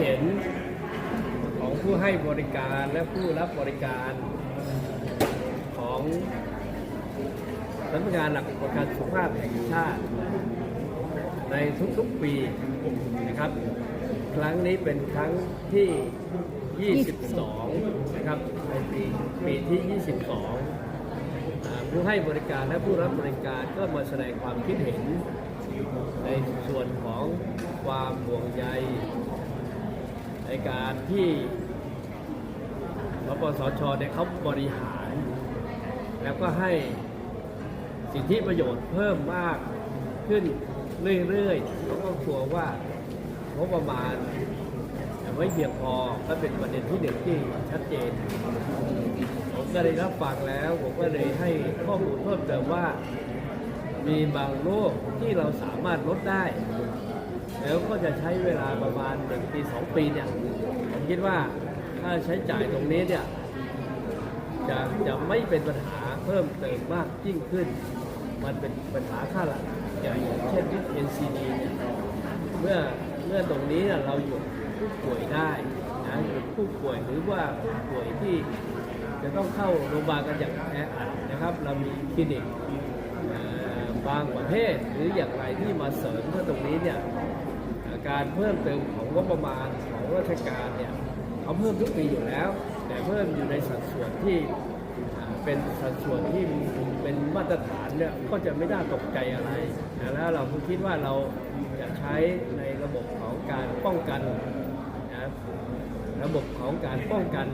เห็นของผู้ให้บริการและผู้รับบริการของสำนักงานหลักประกันสุขภาพแห่งชาติ ในทุกๆปีนะครับ ครั้งนี้เป็นครั้งที่ 22 นะครับในปีปีที่ 22 ผู้ให้บริการและผู้รับบริการก็มาแสดงความคิดเห็นในส่วนของความห่วงใย ในการที่รปสชเนี่ยเขาบริหาร แล้วก็ให้สิทธิประโยชน์เพิ่มมากขึ้นเรื่อยๆเขาก็กลัวว่างบประมาณไม่เพียงพอก็เป็นประเด็นที่หนึ่งที่ชัดเจน ผมก็ได้รับฟังแล้ว ผมก็เลยให้ข้อมูลเพิ่มเติมว่า มีบางโรคที่เราสามารถลดได้ แล้วก็จะใช้เวลาประมาณหนึ่งปีสองปีเนี่ยผมคิดว่าค่าใช้จ่ายตรงนี้เนี่ยจะจะไม่เป็นปัญหาเพิ่มเติมมากยิ่งขึ้น มันเป็นปัญหาค่าหลักใหญ่อย่างเช่นที่ NCD เนี่ยเมื่อเมื่อตรงนี้เราหยุดผู้ป่วยได้นะหยุดผู้ป่วยหรือว่าผู้ป่วยที่จะต้องเข้าโรงพยาบาลกันอย่างแออัดนะครับ เรามีคลินิกบางประเภทหรืออย่างไรที่มาเสริมเพื่อตรงนี้เนี่ย การเพิ่มเติมของงบประมาณของราชการเนี่ยเขาเพิ่มทุกปีอยู่แล้ว แต่เพิ่มอยู่ในสัดส่วนที่เป็นสัดส่วนที่เป็นมาตรฐานเนี่ยก็จะไม่น่าตกใจอะไรนะแล้วเราคิดว่าเราจะใช้ในระบบของการป้องกันนะระบบของการป้องกัน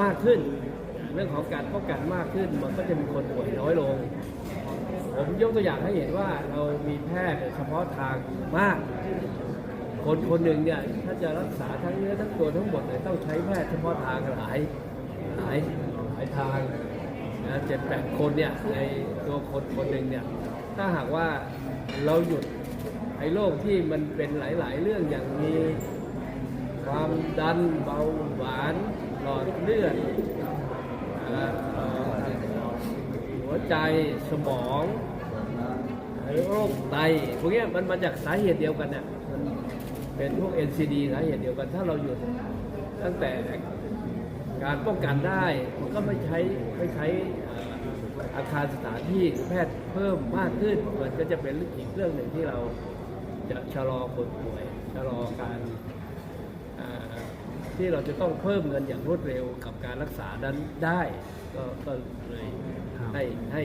มากขึ้น เรื่องของการป้องกันมากขึ้นมันก็จะมีคนป่วยน้อยลง ผมยกตัวอย่างให้เห็นว่าเรามีแพทย์เฉพาะทางมาก คนคนหนึ่งเนี่ยถ้าจะรักษาทั้งเนื้อทั้งตัวทั้งหมดเนี่ยต้องใช้แพทย์เฉพาะทางหลายหลายหลายทางนะเจ็ดแปดคนเนี่ยในตัวคนคนหนึ่งเนี่ยถ้าหากว่าเราหยุดไอ้โรคที่มันเป็นหลาย ๆ เรื่องอย่างมีความดันเบาหวานหลอดเลือดหัวใจสมอง โรคไตพวกนี้มันมาจากสาเหตุเดียวกันเนี่ยมันเป็นพวก NCD สาเหตุเดียวกันถ้าเราหยุดตั้งแต่การป้องกันได้มันก็ไม่ใช้ไม่ใช้อาคารสถานที่แพทย์เพิ่มมากขึ้นมันก็จะเป็นอีกเรื่องหนึ่งที่เราจะชะลอคนป่วยชะลอการที่เราจะต้องเพิ่มเงินอย่างรวดเร็วกับการรักษานั้นได้ ก็ก็เลยให้ให้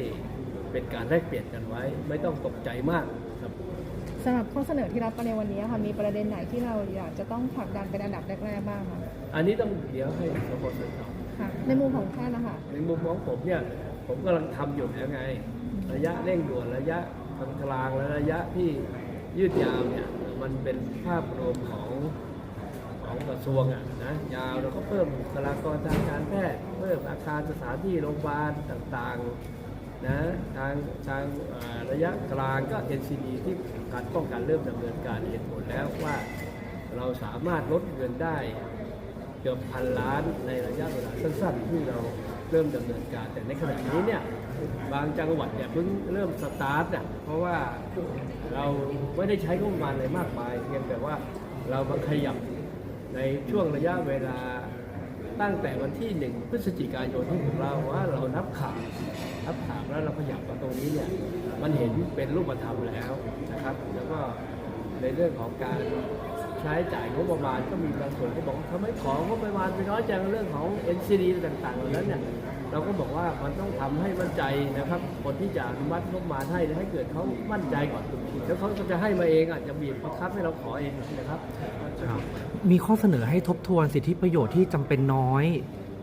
เป็นการแลกเปลี่ยนกันไว้ ไม่ต้องตกใจมากครับสำหรับข้อเสนอที่รับมาในวันนี้ค่ะมีประเด็นไหนที่เราอยากจะต้องผลักดันเป็นอันดับแรกๆบ้างคะอันนี้ต้องเดี๋ยวให้สบสตอบค่ะในมุมของแพทย์นะคะในมุมของผมเนี่ยผมกำลังทำอยู่แล้วไง ระยะเร่งด่วนระยะกลางกลางและระยะที่ยืดยาวเนี่ยมันเป็นภาพรวมของของกระทรวงอะนะยาวเราก็เพิ่มบุคลากรทางการแพทย์เพิ่มอาคารสถานที่โรงพยาบาลต่างๆ นะทางทางระยะกลางก็ NCD ที่การป้องกันเริ่มดำเนินการเห็นผลแล้วว่าเราสามารถลดเงินได้เกือบพันล้านในระยะเวลาสั้นๆ ที่เราเริ่มดำเนินการ แต่ในขณะนี้เนี่ยบางจังหวัดเนี่ยเพิ่งเริ่มสตาร์ทอะเพราะว่าเราไม่ได้ใช้งบประมาณอะไรมากมายเพียงแต่ว่าเรามาขยับในช่วงระยะเวลา ตั้งแต่วันที่หนึ่งพฤศจิกายนที่เราว่าเรานับข่าวนับข่าวแล้วเราขยับมาตรงนี้เนี่ยมันเห็นเป็นรูปธรรมแล้วนะครับ แล้วก็ในเรื่องของการ ใช้จ่ายงบประมาณก็มีบางส่วนก็บอกว่าทำไมของงบประมาณไปน้อยจังเรื่องของ NCD ต่างๆเหล่านั้นเนี่ยเราก็บอกว่ามันต้องทำให้มั่นใจนะครับคนที่จะอนุมัติงบประมาณให้ให้เกิดเขามั่นใจก่อนแล้วเขาก็จะให้มาเองอาจจะบีบบังคับให้เราขอเองนะครับครับมีข้อเสนอให้ทบทวนสิทธิประโยชน์ที่จำเป็นน้อย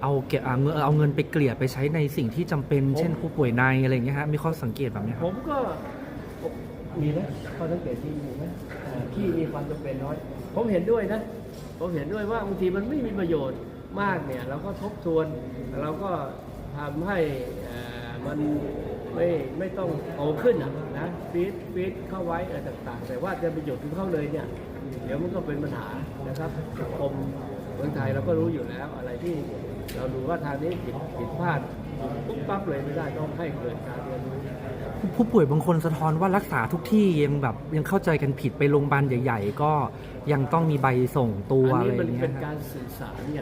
เอาเก็บเอาเงินเอาเงินไปเกลี่ยไปใช้ในสิ่งที่จำเป็น เช่นผู้ป่วยในอะไรอย่างเงี้ยฮะมีข้อสังเกตแบบเนี้ยคผรับมก็ มีไหมข้อสังเกตที่มีไหมที่มีความจำเป็นน้อย ผมเห็นด้วยนะ ผมเห็นด้วยว่าบางทีมันไม่มีประโยชน์มากเนี่ย เราก็ทบทวน เราก็ทำให้มันไม่ไม่ต้องโตขึ้นะนะฟีดฟีดเข้าไว้อะไรต่างๆ แต่ว่าจะประโยชน์ถึงเข้าเลยเนี่ย เดี๋ยวมันก็เป็นปัญหานะครับสังคมเมืองไทยเราก็รู้อยู่แล้วอะไรที่เราดูว่าทางนี้ผิดผิดพลาดปุ๊บปั๊บเลยไม่ได้ต้องให้เกิดการเรียนรู้ ผู้ป่วยบางคนสะท้อนว่ารักษาทุกที่ยังแบบยังเข้าใจกันผิดไปโรงพยาบาลใหญ่ ๆ ก็ยังต้องมีใบส่งตัวอันอะไรนี้อมันย่างเงี้เป็นยครับการสื่อสารไง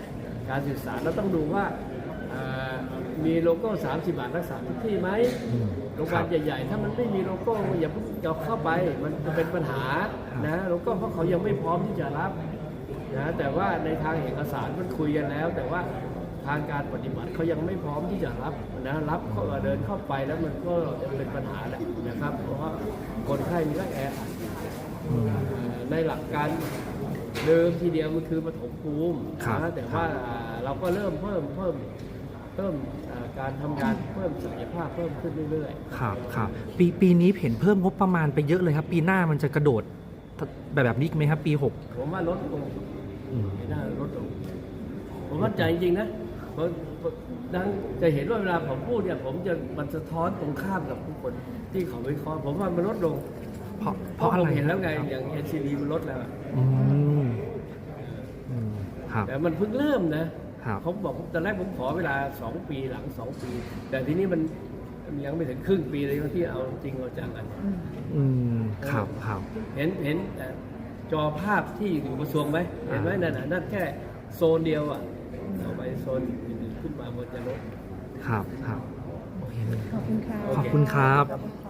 การสื่อสารเราต้องดูว่าเอ่อมีโลโก้ 30 บาทรักษาทุกที่ไหมอืมโรงพยาคบารัลบใหญ่ๆ ถ้ามันไม่มีโลโก้อย่าเพิ่งเอาเข้าไป มันจะเป็นปัญหาครับนะโลโก้เพราะเขายังไม่พร้อมที่จะรับนะแต่ว่าในทางเอกสารมันคุยกันแล้ว แต่ว่า ทางการปฏิบัติเขายังไม่พร้อมที่จะรับนะรับเข้าเดินเข้าไปแล้วมันก็จะเป็นปัญหาแหละนะครับ เพราะว่าคนไข้มีก็แออัดอืมเอ่อในหลักการเดิมทีเดียวมันคือปฐมภูมิครับนะแต่ว่าอ่าเราก็เริ่มเพิ่มเพิ่มเพิ่มอ่าการทำงานเพิ่มศักยภาพเพิ่มขึ้นเรื่อยๆ ครับครับปีปีนี้เห็นเพิ่มงบประมาณไปเยอะเลยครับ ปีหน้ามันจะกระโดดแบบแบบนี้ไหมครับ ปีหกผมว่าลดลงอืมไม่น่าลดลงผมมั่นใจจริงๆนะ เพราะดังจะเห็นว่าเวลาผมพูดเนี่ย ผมจะมันสะท้อนตรงข้ามกับผู้คนที่เขาวิเคราะห์ผมว่ามันลดลง เพราะเพเพราะราะอะผไรมเห็นแล้วไงครับอย่าง NCD มันลดแล้วอะอืมอืมครับ แต่มันเพิ่งเริ่มนะครับเขาบอกตอนแรกผมขอเวลา2ปีหลัง2ปี แต่ทีนี้มันมันยังไม่ถึงครึ่งปีเลยที่เอาจริงเอาจังกัน อืมอืมครับครับเห็นเห็นเอ่อจอภาพที่อยู่กระทรวงไหมเห็นไหมนั่นน่ะนั่นแค่โซนเดียวอะเอาไป โซนอื่นๆขึ้นมามันจะลดครับครับโอเคขอบคุณค่ะโอขอบคุณครับครับ